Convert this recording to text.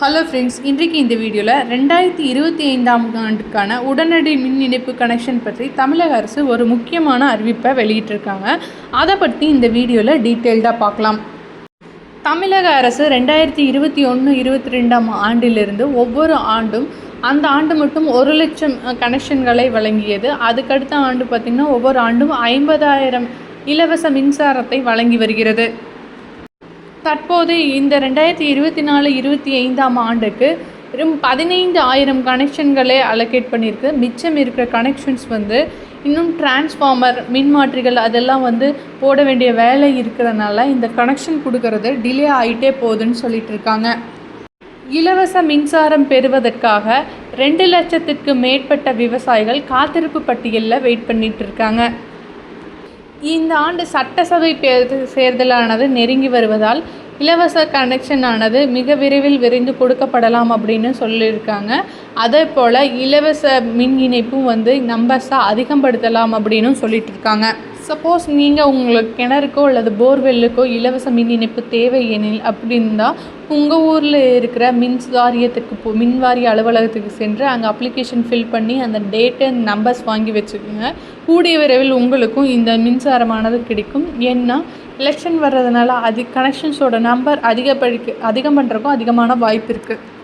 Hello friends இன்றைக்கு இந்த வீடியோவில் ரெண்டாயிரத்தி இருபத்தி ஐந்தாம் ஆண்டுக்கான உடனடி மின் இணைப்பு கனெக்ஷன் பற்றி தமிழக அரசு ஒரு முக்கியமான அறிவிப்பை வெளியிட்டிருக்காங்க. அதை பற்றி இந்த வீடியோவில் டீட்டெயில்டாக பார்க்கலாம். தமிழக அரசு ரெண்டாயிரத்தி இருபத்தி ஒன்று இருபத்தி ரெண்டாம் ஆண்டிலிருந்து ஒவ்வொரு ஆண்டும் அந்த ஆண்டு மட்டும் ஒரு லட்சம் கனெக்ஷன்களை வழங்கியது. அதுக்கடுத்த ஆண்டு பார்த்திங்கன்னா ஒவ்வொரு ஆண்டும் ஐம்பதாயிரம் இலவச மின்சாரத்தை வழங்கி வருகிறது. தற்போது இந்த ரெண்டாயிரத்தி இருபத்தி நாலு இருபத்தி ஐந்தாம் ஆண்டுக்கு வெறும் பதினைந்து ஆயிரம் கனெக்ஷன்களே அலோகேட் பண்ணியிருக்கு. மிச்சம் இருக்கிற கனெக்ஷன்ஸ் வந்து இன்னும் டிரான்ஸ்ஃபார்மர் மின்மாற்றிகள் அதெல்லாம் வந்து போட வேண்டிய வேலை இருக்கிறனால இந்த கனெக்ஷன் கொடுக்கறது டிலே ஆகிட்டே போகுதுன்னு சொல்லிட்டு இருக்காங்க. இலவச மின்சாரம் பெறுவதற்காக ரெண்டு லட்சத்துக்கு மேற்பட்ட விவசாயிகள் காத்திருப்பு பட்டியலில் வெயிட் பண்ணிகிட்டு இருக்காங்க. இந்த ஆண்டு சட்டசபை தேர்தல் தேர்தலானது நெருங்கி வருவதால் இலவச கனெக்ஷன் ஆனது மிக விரைவில் விரைந்து கொடுக்கப்படலாம் அப்படின்னு சொல்லியிருக்காங்க. அதே போல் இலவச மின் இணைப்பும் வந்து நம்பர்ஸாக அதிகப்படுத்தலாம் அப்படின்னு சொல்லிட்டு இருக்காங்க. சப்போஸ் நீங்கள் உங்களுக்கு கிணறுக்கோ அல்லது போர்வெல்லுக்கோ இலவச மின் இணைப்பு தேவை எனில் அப்படின்னா உங்கள் ஊரில் இருக்கிற மின் வாரியத்துக்கு போ மின் வாரிய அலுவலகத்துக்கு சென்று அங்கே அப்ளிகேஷன் ஃபில் பண்ணி அந்த டேட் அண்ட் நம்பர்ஸ் வாங்கி வச்சுக்கோங்க. கூடிய விரைவில் உங்களுக்கும் இந்த மின்சாரமானது கிடைக்கும். ஏன்னா எலெக்ஷன் வர்றதுனால அதி கனெக்ஷன்ஸோட நம்பர் அதிகப்படிக்க அதிகம் பண்ணுறக்கும் அதிகமான வாய்ப்பு இருக்குது